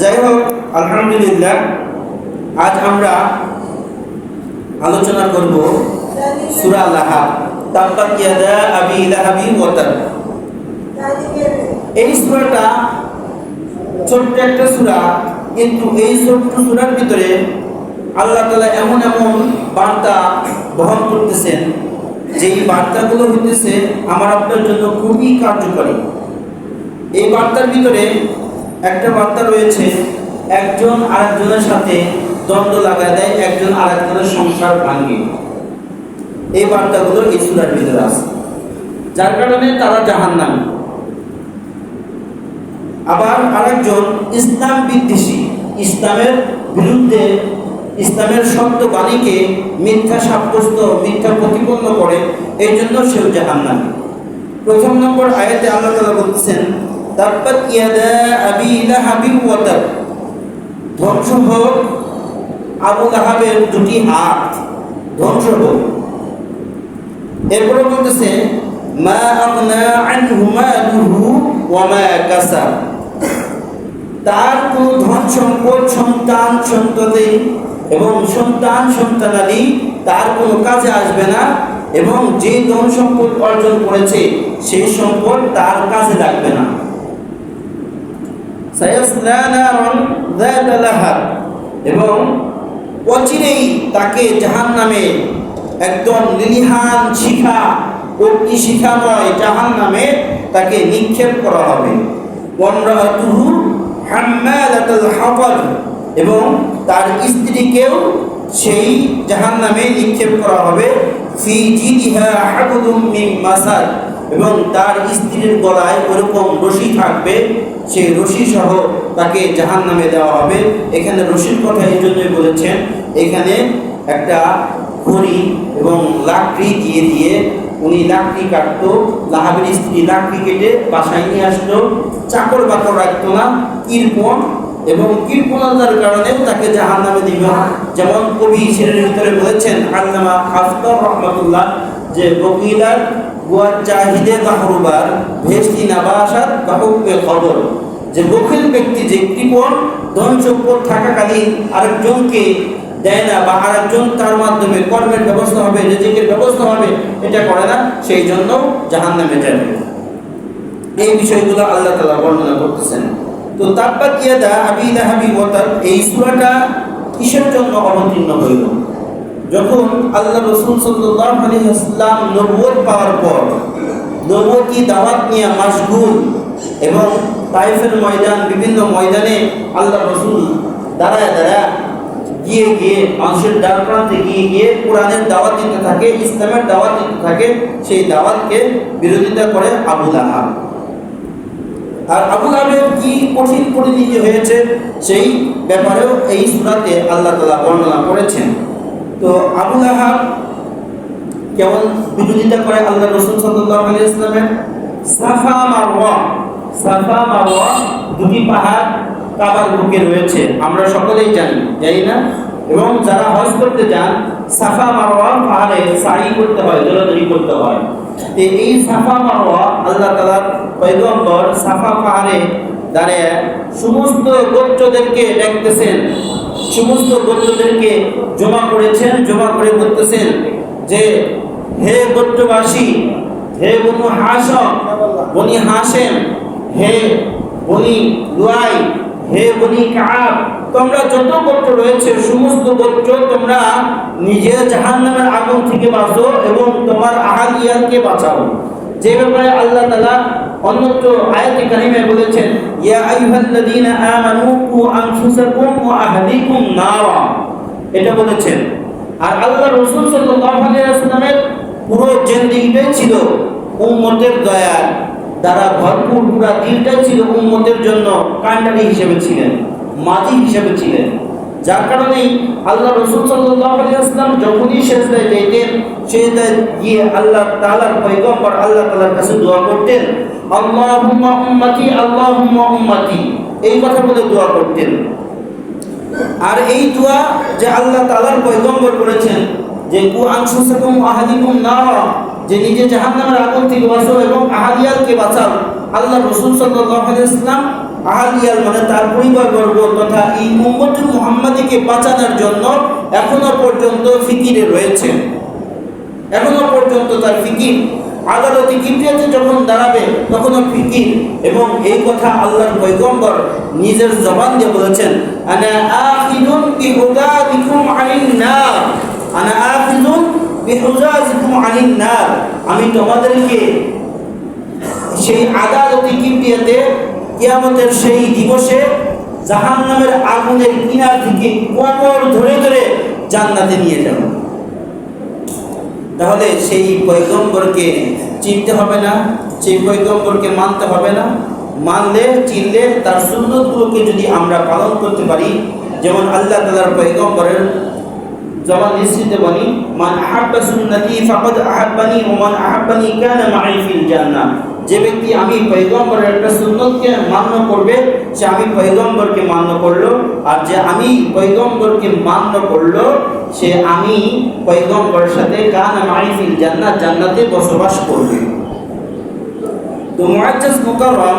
যাই হোক আলহামদুলিল্লাহ, আজ আমরা আলোচনা করব সূরা লাহাব তাব্বাত ইয়াদা আবি লাহাবি ওয়া তাব এই সূরাটা ছোট্ট একটা সূরা, কিন্তু এই ছোট্ট সূরার ভিতরে আল্লাহ তাআলা এমন এমন বার্তা বহন করতেছেন, যেই বার্তাগুলো হইতেছে আমার আপনার জন্য খুবই কার্যকরী। এই বার্তার ভিতরে একটা বার্তা রয়েছে, একজন আরেকজনের সাথে দ্বন্দ্ব লাগায় দেয়, একজন আরেকজনের সংসার ভাঙে। এই বার্তাগুলো এই সুরার ভিতরে আছে। যার কারণে তারা জাহান্নামী। আবার আরেকজন ইসলাম বিদ্বেষী। ইসলামের বিরুদ্ধে, ইসলামের শব্দ বাণীকে মিথ্যা সাব্যস্ত, মিথ্যা প্রতিপন্ন করে এই জন্য সেও জাহান্নামী। প্রথম নম্বর আয়াতে আল্লাহ তাআলা বলতেছেন তাব্বাত ইয়াদা আবি লাহাবি ওয়া ধ্বংস হোক আবু লাহাবের দুটি হাত। ধ্বংস হোক এরপরে বলতেছে তার কোন ধন সম্পদ, সন্তান, সন্ততি এবং সন্তান, সন্তানাদি তার কোনো কাজে আসবে না এবং যে ধন সম্পদ অর্জন করেছে, সেই সম্পদ তার কাজে লাগবে না সায়াসলা নারান যাতা লাহাব এবং অচিরেই তাকে জাহান্নামে একদম লিলিহান শিখা অগ্নি শিখাময় জাহান্নামে তাকে নিক্ষেপ করা হবে। এবং তার স্ত্রীকেও সেই জাহান্নামে নিক্ষেপ করা হবে। এবং তার স্ত্রীর গলায় ওরকম রশি থাকবে সেই রশি সহ তাকে জাহান নামে দেওয়া হবে। এখানে রশির কথা এই জন্যই বলেছেন, এখানে একটা খড়ি এবং লাকড়ি দিয়ে দিয়ে উনি লাকড়ি কাটতো, লাহাবের স্ত্রী লাকড়ি কেটে বাসায় নিয়ে আসতো, চাকর বাকর রাখতো না, কীর্পন এবং কীর্পনতার কারণে তাকে জাহান নামে দিবে যেমন কবি সেরের ভিতরে বলেছেন, আল্লামা আফতর রহমতুল্লাহ যে বকিলার যে বখিল ব্যক্তি, যে কৃপণ ধন সম্পদ থাকাকালীন আরেকজনকে দেয় না বা আরেকজন তার মাধ্যমে কর্মের ব্যবস্থা হবে, রেজেকের ব্যবস্থা হবে, এটা করে না, সেই জন্য জাহান নামে যাবে। এই বিষয়গুলো আল্লাহ তালা বর্ণনা করতেছেন। তো তাব্বাত ইয়াদা আবি লাহাবি ওয়া তাব এই সূরাটা কিসের জন্য অবতীর্ণ হইল? যখন আল্লাহ রসুল সাল্লাল্লাহু আলাইহি ওয়াসাল্লাম নবুয়ত পাওয়ার পর নবুয়তি দাওয়াত নিয়ে মাশগুল এবং তাইফের ময়দান, বিভিন্ন ময়দানে আল্লাহ রসুল দাঁড়ায় দাঁড়ায় গিয়ে গিয়ে মানুষের দ্বার প্রান্তে গিয়ে গিয়ে কোরআনের দাওয়াত দিতে থাকে, ইসলামের দাওয়াত দিতে থাকে, সেই দাওয়াতকে বিরোধিতা করে আবুল লাহাব। আর আবু লাহাবের কি কঠিন পরিণতি হয়েছে, সেই ব্যাপারেও এই সুরাতে আল্লাহ তালা বর্ণনা করেছেন। তো আবু লাহাব কেমন বিরোধিতা করে আল্লাহ রসুল সাল্লাল্লাহু আলাইহি ইসলামের সাফা মারওয়া সাফা মারওয়া দুটি পাহাড় কাবার বুকে রয়েছে, আমরা সকলেই জানি জানি না? এবং যারা হজ করতে যান, সাফা মারওয়া পাহাড়ে সাই করতে হয়, দৌড়াদৌড়ি করতে হয়। এই সাফা মারওয়া আল্লাহ তাআলার পয়গম্বর সাফা পাহাড়ে দাঁড়িয়ে, সমস্ত গোত্রদেরকে ডাকতেছেন সমস্ত গোত্রদেরকে জমা করেছেন, জমা করে বলতেছেন যে, হে গোত্রবাসী হে বনু হাসম বনি হাসেম, হে বনি লুয়াই, হে বনি কাব, তোমরা যত গোত্র রয়েছে, সমস্ত গোত্র তোমরা নিজের জাহান্নামের আগুন থেকে বাঁচো এবং তোমার আহাদিয়ানকে বাঁচাও। যে ব্যাপারে আল্লাহ তাআলা অন্যত্র আয়াতে কারিমে বলেছেন, ইয়া আইয়ুহাল্লাযীনা আমানু কু আনফুসাকুম ওয়া আহলিকুম নারা। এটা বলেছেন। আর আল্লাহ রাসূল সাল্লাল্লাহু আলাইহি ওয়াসাল্লামের পুরো জিন্দেগিটাই ছিল উম্মতের দয়া দ্বারা ভরপুর পুরা দিনটাই ছিল উম্মতের জন্য কান্ডারি হিসেবে ছিলেন মাজি হিসেবে ছিলেন। যার কারণেই আল্লাহ রসুল ওয়াসাল্লাম যখনই সেজদায় যেতেন সেজদায় গিয়ে আল্লাহ তাআলার পয়গম্বর আল্লাহ তাআলার কাছে দোয়া করতেন, আল্লাহুম্মা উম্মতি উম্মতি। এই কথা বলে দোয়া করতেন। আর এই দোয়া যে আল্লাহ তালার পয়গম্বর করেছেন, যে কু আনফুসাকুম আহাদিকুম নারা যে নিজে জাহান্নামের আগুন থেকে বাঁচাও এবং আহাদিয়ালকে বাঁচাও, আল্লাহ রসুল সাল্লাল্লাহু আলাইহি আহালিয়াল মানে তার পরিবারবর্গ তথা এই উম্মতুল মুহাম্মাদিকে বাঁচানোর জন্য এখনও পর্যন্ত ফিকিরে রয়েছে। এখনও পর্যন্ত তার ফিকির। আদালতে কিবরিয়াতে যখন দাঁড়াবে, তখনও ফিকির। এবং এই কথা আল্লাহর পয়গম্বর নিজের জবান দিয়ে বলেছেন, আনা আখিদুন বিহুদাদিকুম আনিন নার। আনা আখিদুন বিহুদাদিকুম আনিন নার। আমি তোমাদেরকে সেই আদালতে কিবরিয়াতে কিয়ামতের সেই দিবসে জাহান্নামের আগুনের কিনার থেকে কোমর ধরে ধরে জান্নাতে নিয়ে যাব তাহলে সেই পৈগম্বরকে চিনতে হবে না, সেই পৈগম্বরকে মানতে হবে না। মানলে, চিনলে তার সুন্নতগুলোকে যদি আমরা পালন করতে পারি, যেমন আল্লাহ তালার পৈগম্বরের জবান নিশ্চিত বলি, মান আহাব্বা সুন্নতি ফাকাদ আহাব্বানি ও মান আহাব্বানি কানা মাই ফিল জান্নাহ। যে ব্যক্তি আমি পৈগম্বরের একটা সুন্নতকে মান্য করবে, সে আমি পৈগম্বরকে মান্য করল, আর যে আমি পৈগম্বরকে মান্য করল, সে আমি পৈগম্বরের সাথে কান মাইফিল জান্নাত জান্নাতে বসবাস করবে। তো মুআজ্জাজ মুকাররম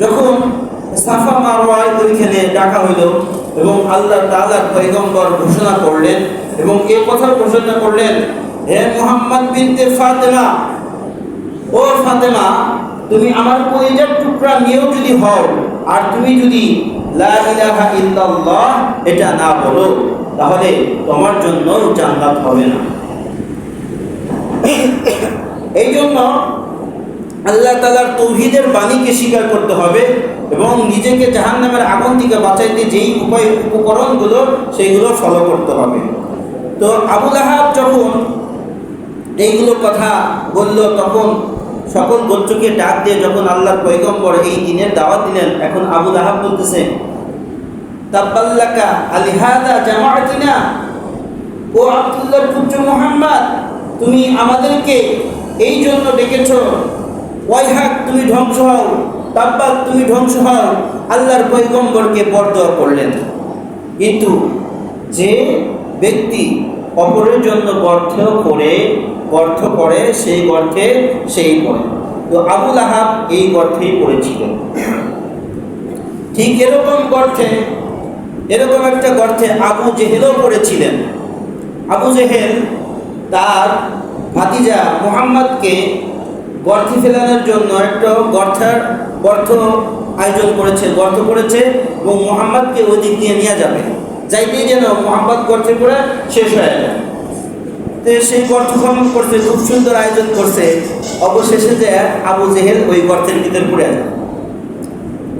যখন সাফা মারওয়ায় ওইখানে ডাকা হইল এবং আল্লাহ তাআলার পয়গম্বর ঘোষণা করলেন এবং এ কথা ঘোষণা করলেন, হে মোহাম্মদ বিনতে ফাতেমা, ও ফাতেমা, তুমি আমার কলিজার টুকরা নিয়েও যদি হও, আর তুমি যদি এটা না বলো, তাহলে তোমার জন্য জান্নাত হবে না। এই জন্য আল্লাহ তালার তৌহিদের বাণীকে স্বীকার করতে হবে এবং নিজেকে জাহান্নামের আগুন থেকে বাঁচাইতে যেই উপায়, উপকরণগুলো, সেইগুলো ফলো করতে হবে। তো আবুল আহাব যখন এইগুলো কথা বলল, তখন সকল গোত্রকে ডাক দিয়ে যখন আল্লাহর পয়গম্বর এই দিনের দাওয়াত দিলেন, এখন আবুল আহাব বলতেছে, তাব্বাল্লাকা আলিহাদা জামাআতিনা, ও আব্দুল্লাহর পুত্র মোহাম্মদ, তুমি আমাদেরকে এই জন্য ডেকেছ ওয়াইহাক, তুমি ধ্বংস হও। তাব্বাক, তুমি ধ্বংস হও। আল্লাহর পৈগম্বরকে বরদোয়া করলেন। কিন্তু যে ব্যক্তি অপরের জন্য গর্থ করে গর্থ করে, সেই গর্থে সেই পড়ে। তো আবুল আহাব এই গর্থেই পড়েছিল। ঠিক এরকম গর্থে, এরকম একটা গর্থে আবু জেহেলও পড়েছিলেন। আবু জেহেল তার ভাতিজা মোহাম্মদকে গর্থে ফেলানোর জন্য একটা গর্থার গর্থ আয়োজন করেছে গর্ত করেছে এবং মোহাম্মদকে ওই দিক দিয়ে নিয়ে যাবে। যাইতেই যেন মোহাম্মদ গর্তে করে শেষ হয়ে যায়। তো সেই গর্ত খনন করছে, খুব সুন্দর আয়োজন করছে। অবশেষে যে আবু জেহেল ওই গর্তের ভিতর পড়ে যায়।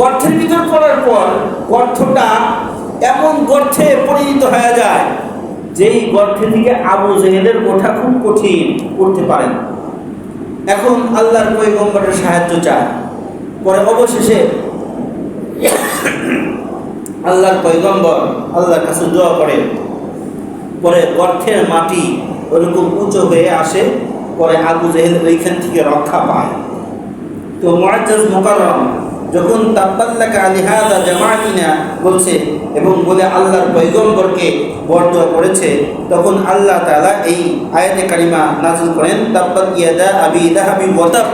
গর্তের ভিতর পড়ার পর গর্থটা এমন গর্থে পরিণত হয়ে যায়, যেই গর্তে থেকে আবু জেহেলের ওঠা খুব কঠিন করতে পারেন। এখন আল্লাহর পৈগম্বরের সাহায্য চায়। পরে অবশেষে আল্লাহর পৈগম্বর আল্লাহর কাছে দোয়া করে। পরে গর্থের মাটি ওরকম উঁচু হয়ে আসে, পরে আবু জেহেল ওইখান থেকে রক্ষা পায়। তো মুআজ্জাজ মুকাররম যখন তাব্বাল্লাকা আলিহাদা জামাআতিনা বলছে এবং বলে আল্লাহর পয়গম্বরকে বরদোয়া করেছে, তখন আল্লাহ তাআলা এই আয়াতে কারিমা নাযিল করেন, তাব্বাত ইয়াদা আবি লাহাবি ওয়াতাব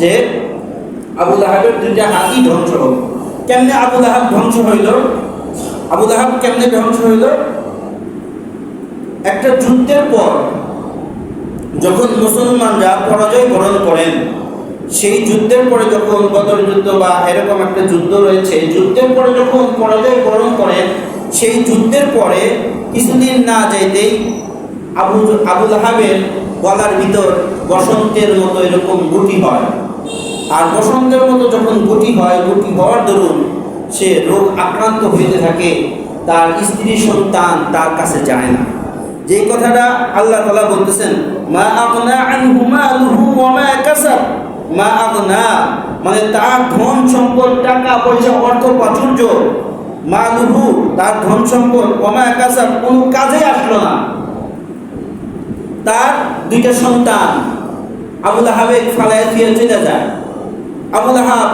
যে আবু লাহাবের দুইটা হাতি ধ্বংস হোক কেমনে আবু লাহাব ধ্বংস হইল? আবু লাহাব কেমনে ধ্বংস হইল? একটা যুদ্ধের পর, যখন মুসলমানরা পরাজয় বরণ করেন সেই যুদ্ধের পরে যখন বদর যুদ্ধ বা এরকম একটা যুদ্ধ রয়েছে যুদ্ধের পরে যখন পরাজয় বরণ করেন সেই যুদ্ধের পরে কিছুদিন না যাইতেই আবু আবুল আহাবের গলার ভিতর বসন্তের মতো এরকম গুটি হয়। আর বসন্তের মতো যখন গুটি হয়, গুটি হওয়ার দরুন সে রোগ আক্রান্ত হইতে থাকে, তার স্ত্রী সন্তান তার কাছে যায় না। যে কথাটা আল্লাহ তালা বলতেছেন মা কাসাব। মা আগনা মানে তার ধন সম্পদ, টাকা, পয়সা, অর্থ, প্রাচুর্য, মা মালুহু তার ধন সম্পদ ওয়া মা কাসাব কোনো কাজে আসলো না। তার দুইটা সন্তান আবুল আহাবে ফালায় দিয়ে চলে যায়। আবুল আহাব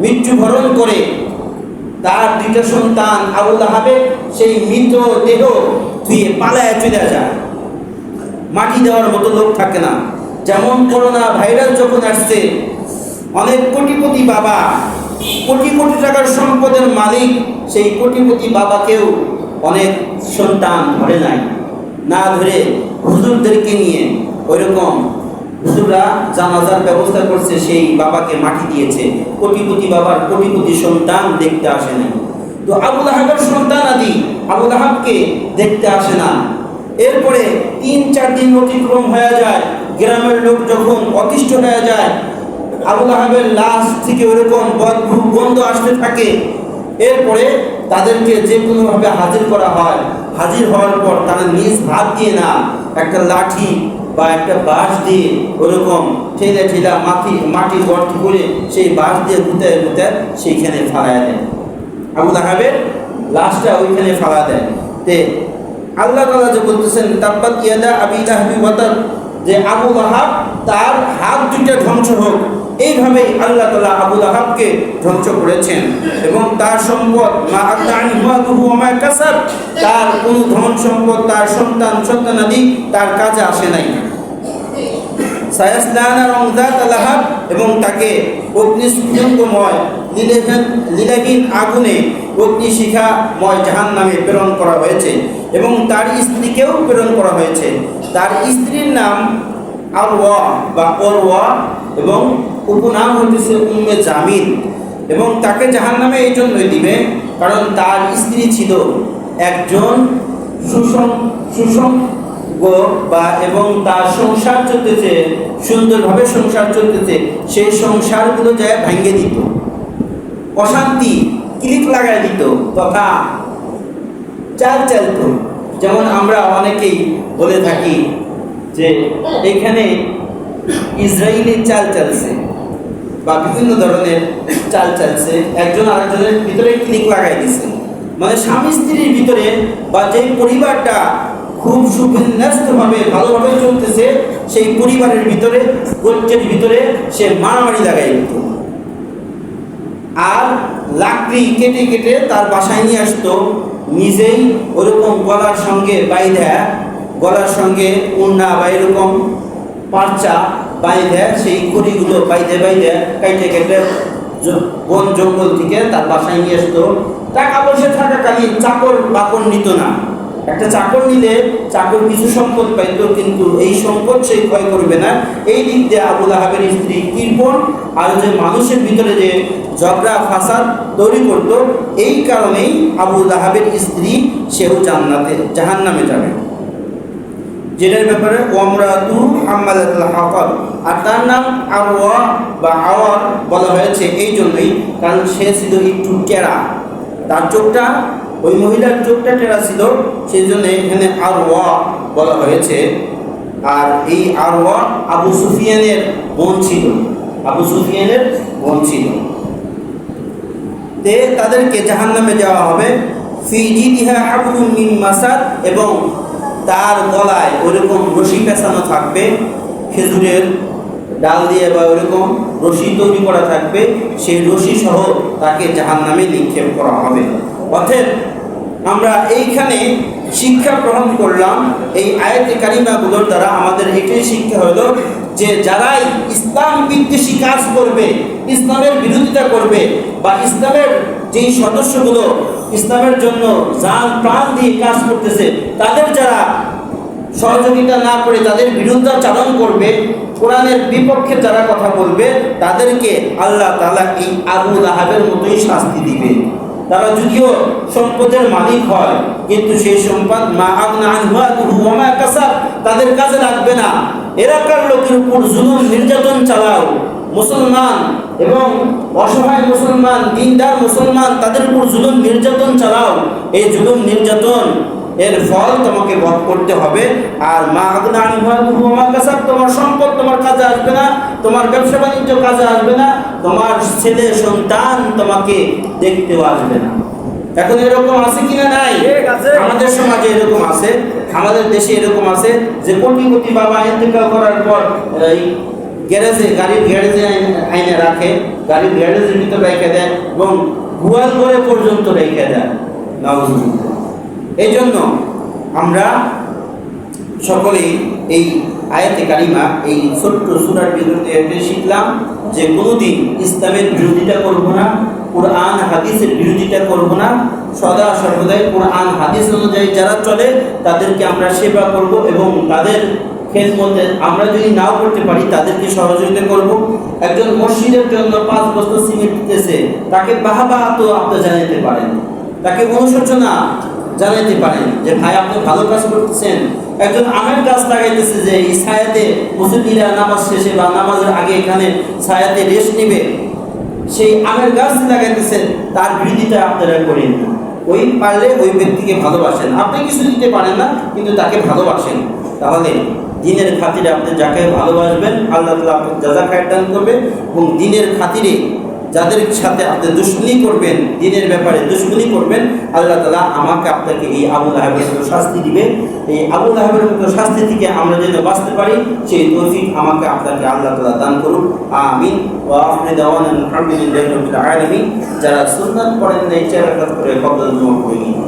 মৃত্যুবরণ করে তার দুইটা সন্তান আবুল আহাবে সেই মৃত দেহ ধুয়ে পালায় চলে যায়। মাটি দেওয়ার মতো লোক থাকে না। যেমন করোনা ভাইরাস যখন আসছে, অনেক কোটিপতি বাবা, কোটি কোটি টাকার সম্পদের মালিক সেই কোটিপতি বাবাকেও অনেক সন্তান ধরে নাই। না ধরে হুজুরদেরকে নিয়ে ওইরকম হুজুররা জানাজার ব্যবস্থা করছে, সেই বাবাকে মাটি দিয়েছে। কোটিপতি বাবার কোটিপতি সন্তান দেখতে আসে নাই। তো আবুল আহাবের সন্তান আদি আবুল আহাবকে দেখতে আসে না। এরপরে তিন, চার দিন অতিক্রম হয়ে যায়। গ্রামের লোক যখন অতিষ্ঠ হয়ে যায়, আবুল আহাবের লাশ থেকে ওরকম বদবু গন্ধ আসতে থাকে। এরপরে তাদেরকে যে কোনোভাবে হাজির করা হয়, হাজির হওয়ার পর তারা নিজ হাত দিয়ে না, একটা লাঠি বা একটা বাঁশ দিয়ে ওরকম ঠেলে ঠেলা মাটি মাটি গর্ত করে সেই বাঁশ দিয়ে গুতে গুতে সেইখানে ফালায় দেয়। আবুল আহাবের লাশটা ওইখানে ফালা দেয়। তে আল্লাহ তালা যে বলতেছেন, তাব্বাত ইয়াদা আবি লাহাবি ওয়াতাব যে আবু লাহাব তার হাত দুইটা ধ্বংস হোক। এইভাবেই আল্লাহ তালা আবু লাহাবকে ধ্বংস করেছেন। এবং তার সম্পদ, মা মা কাসাব, তার কোনো ধন সম্পদ, তার সন্তান সন্তানাদি তার কাজে আসে নাই। সায়াসলানা রংজাত আলাহাব এবং তাকে অগ্নি লীলাহীন লীলাহীন আগুনে অগ্নি শিখাময় জাহান নামে প্রেরণ করা হয়েছে এবং তার স্ত্রীকেও প্রেরণ করা হয়েছে। তার স্ত্রীর নাম আরওয়া বা অরওয়া এবং উপনাম হচ্ছে উম্মে জামিল এবং তাকে জাহান নামে এই জন্যই দিবে কারণ তার স্ত্রী ছিল একজন সুসং সুসং বা এবং তার সংসার চলতেছে, সুন্দরভাবে সংসার চলতেছে, সেই সংসারগুলো যায় ভেঙে দিত। অশান্তি ক্লিক লাগাই দিত, তথা চাল চালত। যেমন আমরা অনেকেই বলে থাকি যে, এখানে ইসরায়েলি চাল চালছে বা বিভিন্ন ধরনের চাল চালছে। একজন আরেকজনের ভিতরে ক্লিক লাগাই দিছে। মানে স্বামী স্ত্রীর ভিতরে বা যে পরিবারটা খুব সুবিন্যস্তভাবে ভালোভাবে চলতেছে, সেই পরিবারের ভিতরে, গোষ্ঠীর ভিতরে সে মারামারি লাগাই দিত। আর লাকড়ি কেটে কেটে তার বাসায় নিয়ে আসতো। নিজেই ওরকম গলার সঙ্গে বাইধা, গলার সঙ্গে উন্না বা এরকম পারচা বাইধে, সেই কড়িগুলো বাইধে বাইধে কাইটে কেটে বন জঙ্গল থেকে তার বাসায় নিয়ে আসতো। টাকা পয়সা থাকাকালীন চাকর বাকর নিত না। একটা চাকর নিলে চাকর কিছু সম্পদ পাইতো কিন্তু এই সম্পদ সে ক্ষয় করবে না। এই দিক দিয়ে আবুল আহাবের স্ত্রী কৃপণ আর যে মানুষের ভিতরে যে ঝগড়া, ফাসাদ তৈরি করত, এই কারণেই আবুল আহাবের স্ত্রী সেও জান্নাতে জাহান নামে যাবে। যেটার ব্যাপারে ওমরাতু হাম্মালাতুল হাফার আর তার নাম আওয়া বা আওয়ার বলা হয়েছে এই জন্যই কারণ সে ছিল একটু টেরা তার চোখটা ওই মহিলার চোখটা টেরা ছিল সেই জন্য এখানে আরওয়া বলা হয়েছে। আর এই আরওয়া আবু সুফিয়ানের বোন ছিল। আবু সুফিয়ানের বোন ছিল। তে তাদেরকে জাহান্নামে যাওয়া হবে। মাসাদ এবং তার গলায় ওরকম রশি পেঁচানো থাকবে, খেজুরের ডাল দিয়ে বা ওরকম রশি তৈরি করা থাকবে, সেই রশি সহ তাকে জাহান্নামে নিক্ষেপ করা হবে। অতএব আমরা এইখানে শিক্ষা গ্রহণ করলাম। এই আয়াতে কারিমাগুলোর দ্বারা আমাদের এটাই শিক্ষা হলো যে যারাই ইসলাম বিদ্বেষী কাজ করবে, ইসলামের বিরোধিতা করবে বা ইসলামের যেই সদস্যগুলো ইসলামের জন্য জান প্রাণ দিয়ে কাজ করতেছে, তাদের যারা সহযোগিতা না করে তাদের বিরুদ্ধাচারণ করবে, কোরআনের বিপক্ষে যারা কথা বলবে, তাদেরকে আল্লাহ তাআলা এই আবুল আহাবের মতোই শাস্তি দিবে। তারা যদিও সম্পদের মালিক হয়, কিন্তু সেই সম্পদ মা আগনা তাদের কাজে লাগবে না। এলাকার লোকের উপর জুলুম, নির্যাতন চালাও। মুসলমান এবং অসহায় মুসলমান, দিনদার মুসলমান, তাদের উপর জুলুম, নির্যাতন চালাও। এই জুলুম, নির্যাতন এর ফল তোমাকে বধ করতে হবে। আর মা আগনা তোমার সম্পদ তোমার কাজে আসবে না তোমার ব্যবসা বাণিজ্য কাজে আসবে না তোমার ছেলে সন্তান তোমাকে দেখতেও আসবে না। এখন এরকম আছে কিনা নাই? আমাদের সমাজে এরকম আছে আমাদের দেশে এরকম আছে যে কোটি কোটি বাবা ইন্তেকাল করার পর এই গ্যারেজে গাড়ির গ্যারেজে আইনে- আইনে রাখে গাড়ির গ্যারেজের ভিতরে রেখে দেয় এবং গোয়াল ঘরে পর্যন্ত রেখে দেয়। নাউজুবিল্লাহ। এই জন্য আমরা সকলেই এই আয়াতে কারিমা, এই ছোট্ট সুরার বিরুদ্ধে শিখলাম যে কোনোদিন ইসলামের বিরোধিতা করব না, কোরআন, হাদিসের বিরোধিতা করব না। সদা সর্বদাই কোরআন, হাদিস অনুযায়ী যারা চলে, তাদেরকে আমরা সেবা করব এবং তাদের খেদমতে আমরা যদি নাও করতে পারি, তাদেরকে সহযোগিতা করব। একজন মসজিদের জন্য পাঁচ বছর সিমেন্ট দিতেছে, তাকে বাহাবা তো আপনি জানাতে পারেন। তাকে অনুশোচনা জানাতে পারেন যে, ভাই, আপনি ভালো কাজ করতেছেন। একজন আমের গাছ লাগাইতেছে যে, এই ছায়াতে মুসলিমরা নামাজ শেষে বা নামাজের আগে এখানে ছায়াতে রেস্ট নিবে। সেই আমের গাছ লাগাইতেছেন, তার বিরোধিতা আপনারা করেন না। ওই পারলে ওই ব্যক্তিকে ভালোবাসেন। আপনি কিছু দিতে পারেন না, কিন্তু তাকে ভালোবাসেন। তাহলে দিনের খাতিরে আপনি যাকে ভালোবাসবেন, আল্লাহ তালা আপনাকে যাজা খায়ের দান করবে এবং দিনের খাতিরে যাদের সাথে আপনি দুশ্মনী করবেন, দিনের ব্যাপারে দুশ্মনী করবেন, আল্লাহ তালা আমাকে আপনাকে এই আবুল আহবের মতো শাস্তি দিবে। এই আবুল আহবের মতো শাস্তি থেকে আমরা যেন বাঁচতে পারি, সেই তৌফিক আমাকে আপনাকে আল্লাহ তালা দান ও আপনি দেওয়ান আলহামদুলিল্লাহ রবিল আলমী যারা সুন্দর করেন এই চেহারা করে কবল করে নিন।